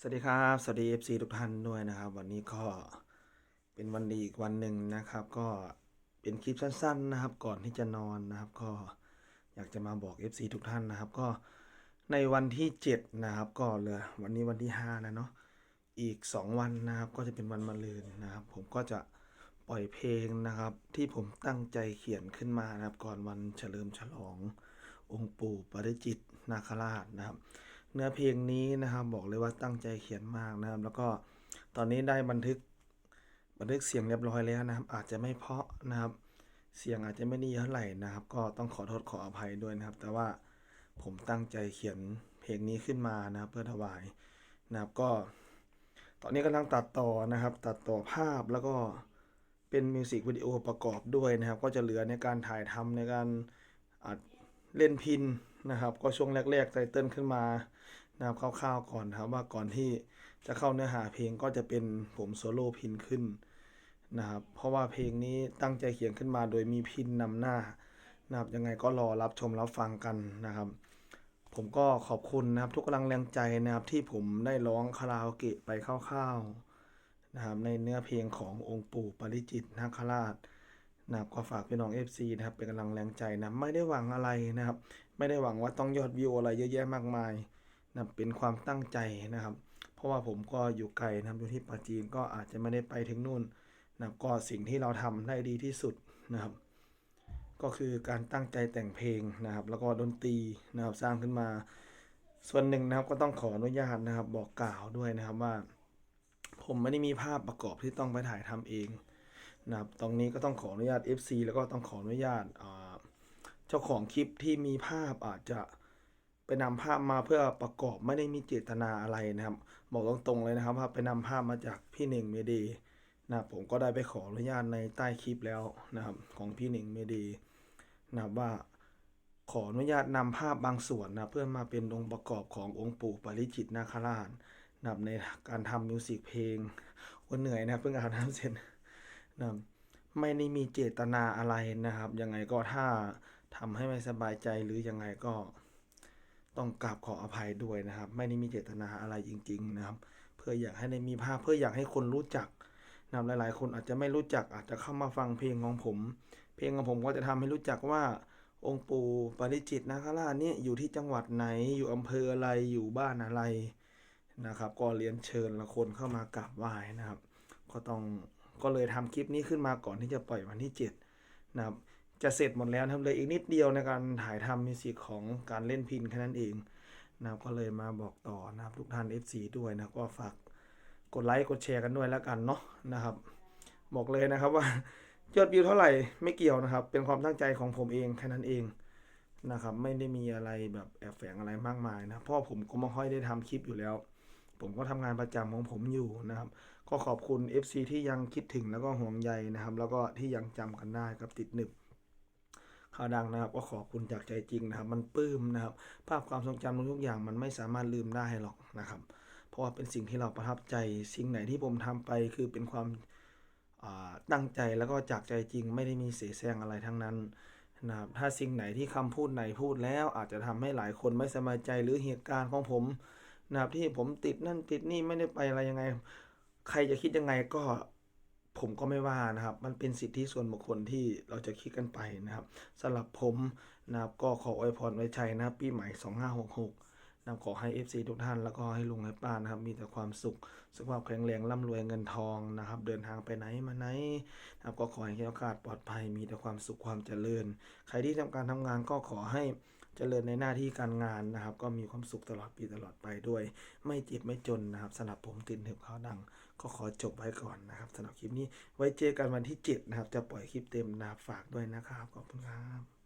สวัสดีครับ สวัสดี FC ทุกท่านด้วยนะครับ วันนี้ก็เป็นวันดีอีกวันหนึ่งนะครับ ก็เป็นคลิปสั้น ๆนะครับ ก่อนที่จะนอนนะครับ ก็อยากจะมาบอก FC ทุกท่านนะครับ ก็ในวันที่7นะครับก็เหลือวันนี้วันที่5แล้วเนาะอีก 2 วันนะครับ ก็จะเป็นวันมะรืนนะครับ ผมก็จะปล่อยเพลงนะครับ ที่ผมตั้งใจเขียนขึ้นมานะครับ ก่อนวันเฉลิมฉลององค์ปู่ปริจิตนาคราชนะครับ เนื้อเพลงนี้นะครับบอกเลยว่าตั้งใจเขียนมากนะครับ แล้วก็ตอนนี้ได้บันทึกบันทึกเสียงเรียบร้อยแล้วนะครับ อาจจะไม่เพาะนะครับ เสียงอาจจะไม่ดีเท่าไหร่นะครับ ก็ต้องขอโทษขออภัยด้วยนะครับ แต่ว่าผมตั้งใจเขียนเพลงนี้ขึ้นมานะครับเพื่อถวายนะครับก็ ตอนนี้กำลังตัดต่อนะครับ ตัดต่อภาพแล้วก็เป็นมิวสิกวิดีโอประกอบด้วยนะครับ ก็จะเหลือในการถ่ายทำในการอัดเล่นพิน นะครับ ก็ช่วงแรกๆไตเติ้ลขึ้นมานะครับคร่าวๆก่อนนะครับว่าก่อนที่จะเข้าเนื้อหาเพลงก็จะเป็นผมโซโล่พินขึ้นนะครับ เพราะว่าเพลงนี้ตั้งใจเขียนขึ้นมาโดยมีพินนำหน้านะครับยังไงก็รอรับชมรับฟังกันนะครับ ผมก็ขอบคุณนะครับทุกกำลังแรงใจนะครับที่ผมได้ร้องคาราโอเกะไปคร่าวๆนะครับในเนื้อเพลงขององค์ปู่ปริจิตนาคราช นะครับก็ฝากพี่น้อง FC นะครับเป็นกำลังแรงใจนะไม่ได้หวังอะไรนะครับ ไม่ได้หวังว่าต้องยอดวิวอะไรเยอะแยะมากมายนะเป็นความตั้งใจนะครับ เพราะว่าผมก็อยู่ไกลนะครับอยู่ที่ปาจีนก็อาจจะไม่ได้ไปถึงนู่นนะก็สิ่งที่เราทำได้ดีที่สุดนะครับ ก็คือการตั้งใจแต่งเพลงนะครับ แล้วก็ดนตรีนะครับสร้างขึ้นมา ส่วนหนึ่งนะครับก็ต้องขออนุญาตนะครับ บอกกล่าวด้วยนะครับว่า ผมไม่ได้มีภาพประกอบที่ต้องไปถ่ายทำเอง นะครับตรงนี้ก็ต้องขออนุญาต FC แล้วก็ต้องขออนุญาตเจ้าของคลิปที่มีภาพอาจจะไปนำภาพมาเพื่อประกอบไม่ได้มีเจตนาอะไรนะครับ บอกตรงๆเลยนะครับว่าไปนำภาพมาจากพี่เน่งเมดย์นะผมก็ได้ไปขออนุญาตในใต้คลิปแล้วนะครับ ของพี่เน่งเมดย์นะว่าขออนุญาตนำภาพบางส่วนนะเพื่อมาเป็นองค์ประกอบขององค์ปู่ปาริจิตนาคราชนะครับในการทำมิวสิกเพลงวันเหนื่อยนะเพิ่งอาบน้ำเสร็จ นะไม่ได้มีเจตนาอะไรนะครับ ยังไงก็ถ้าทำให้ไม่สบายใจหรือยังไงก็ต้องกราบขออภัยด้วยนะครับ ไม่ได้มีเจตนาอะไรจริง ๆ นะครับ เพื่ออยากให้ได้มีภาพเพื่ออยากให้คนรู้จักนับหลาย ๆ คนอาจจะไม่รู้จักอาจจะเข้ามาฟังเพลงของผม เพลงของผมก็จะทำให้รู้จักว่าองค์ปู่ปาริจิตนาคราชเนี่ยอยู่ที่จังหวัดไหนอยู่อำเภออะไรอยู่บ้านอะไรนะครับ ก็เรียนเชิญละคนเข้ามากราบไหว้นะครับ ก็ต้อง ก็เลยทำคลิปนี้ขึ้นมาก่อนที่จะปล่อยวันที่7นะครับจะเสร็จหมดแล้วนะครับเลยอีกนิดเดียวในการถ่ายทำมิวสิกของการเล่นพินแค่นั้นเองนะครับก็เลยมาบอกต่อนะครับทุกท่าน FC ด้วยนะก็ฝากกดไลค์กดแชร์กันด้วยแล้วกันเนาะนะครับ บอกเลยนะครับว่ายอดวิวเท่าไหร่ไม่เกี่ยวนะครับ เป็นความตั้งใจของผมเองแค่นั้นเองนะครับ ไม่ได้มีอะไรแบบแอบแฝงอะไรมากมายนะพราะผมก็ไม่ค่อยได้ทำคลิปอยู่แล้ว ผมก็ทำงานประจำของผมอยู่นะครับ ก็ขอบคุณ FC ที่ยังคิดถึงแล้วก็ห่วงใยนะครับ แล้วก็ที่ยังจำกันได้กับติดหนึบข่าวดังนะครับก็ขอบคุณจากใจจริงนะครับ มันปลื้มนะครับ ภาพความทรงจำทุกอย่างมันไม่สามารถลืมได้หรอกนะครับ เพราะว่าเป็นสิ่งที่เราประทับใจสิ่งไหนที่ผมทำไปคือเป็นความตั้งใจแล้วก็จากใจจริงไม่ได้มีเสแสร้งอะไรทั้งนั้นนะครับถ้าสิ่งไหนที่คำพูดไหนพูดแล้วอาจจะทำให้หลายคนไม่สบายใจหรือเหตุการณ์ของผม นะครับที่ผมติดนั่นติดนี่ไม่ได้ไปอะไรยังไง ใครจะคิดยังไงก็ผมก็ไม่ว่านะครับ มันเป็นสิทธิส่วนบุคคลที่เราจะคิดกันไปนะครับสำหรับผมนะครับก็ขออวยพรไว้ชัยนะปีใหม่ 2566นะครับขอให้ FC ทุกท่านแล้วก็ให้ลุงให้ป้านะครับ มีแต่ความสุข สุขภาพแข็งแรงร่ำรวยเงินทองนะครับ เดินทางไปไหนมาไหนนะครับก็ขอให้แคล้วคลาดปลอดภัย มีแต่ความสุขความเจริญ ใครที่ทำการทำงานก็ขอให้ เจริญในหน้าที่การงานนะครับ ก็มีความสุขตลอดปีตลอดไปด้วย ไม่เจ็บไม่จนนะครับสำหรับผมตินถึงเขาวดัง ก็ขอจบไว้ก่อนนะครับสำหรับคลิปนี้ไว้เจอกันวันที่7นะครับจะปล่อยคลิปเต็มนะครับฝากด้วยนะครับขอบคุณครับ